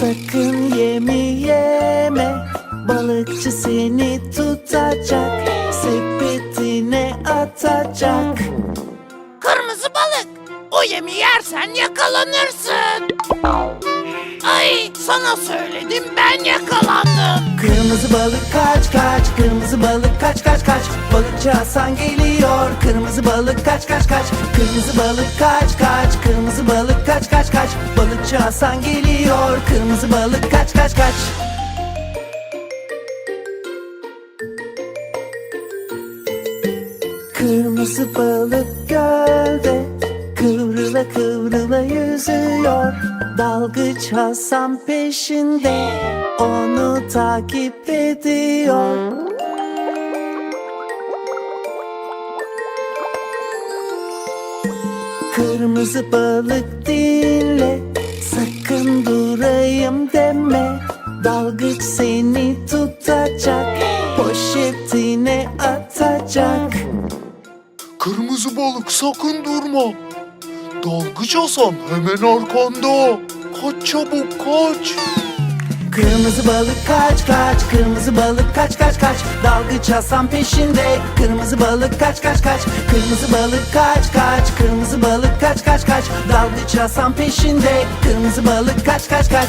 Sakın yemi yeme Balıkçı seni tutacak Sepetine atacak Kırmızı balık. O yemi yersen yakalanırsın. Ay sana söyledim ben yakalandım. Kırmızı balık kaç kaç Kırmızı balık kaç kaç kaç Balıkçı Hasan geliyor Kırmızı balık kaç kaç kaç Kırmızı balık kaç kaç Kırmızı balık kaç kaç kaç Balıkçı Hasan geliyor. Kırmızı balık kaç kaç kaç. Kırmızı balık gölde Kıvrıla kıvrıla yüzüyor. Dalgıç Hasan peşinde Onu takip ediyor. Kırmızı balık dinle atacak Kırmızı balık sakın durma. Dalgıç Hasan hemen arkanda. Kaç çabuk kaç. Kırmızı balık kaç kaç. Kırmızı balık kaç kaç kaç. Dalgıç Hasan peşinde. Kırmızı balık kaç kaç kaç. Kırmızı balık kaç kaç. Kırmızı balık kaç kaç kaç. Dalgıç Hasan peşinde. Kırmızı balık kaç kaç kaç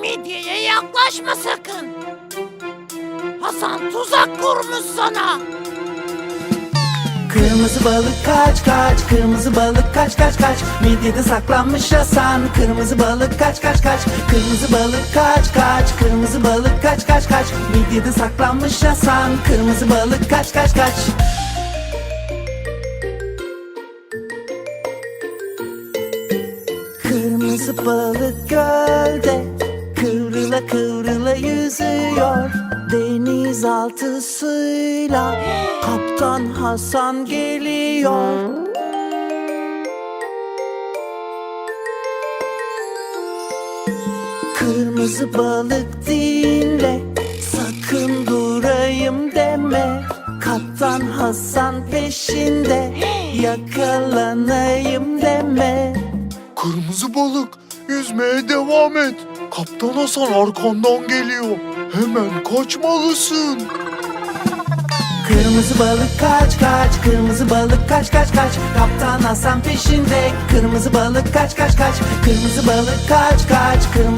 Midyeye yaklaşma sakın. Hasan tuzak kurmuş sana. Kırmızı balık kaç kaç Kırmızı balık kaç kaç kaç. Midyede saklanmış Hasan. Kırmızı balık kaç kaç kaç. Kırmızı balık kaç kaç Kırmızı balık kaç kaç kaç. Midyede saklanmış Hasan. Kırmızı balık kaç kaç kaç. Kırmızı balık gölde Kıvrıla kıvrıla yüzüyor Denizaltı suyla Kaptan Hasan geliyor. Kırmızı balık dinle Sakın durayım deme. Kaptan Hasan peşinde Yakalanayım deme. Kırmızı balık yüzmeye devam et. Kaptan Hasan arkandan geliyor. Hemen kaçmalısın. Kırmızı balık kaç kaç. Kırmızı balık kaç kaç kaç. Kaptan Hasan peşinde. Kırmızı balık kaç kaç kaç. Kırmızı balık kaç kaç. Kırmızı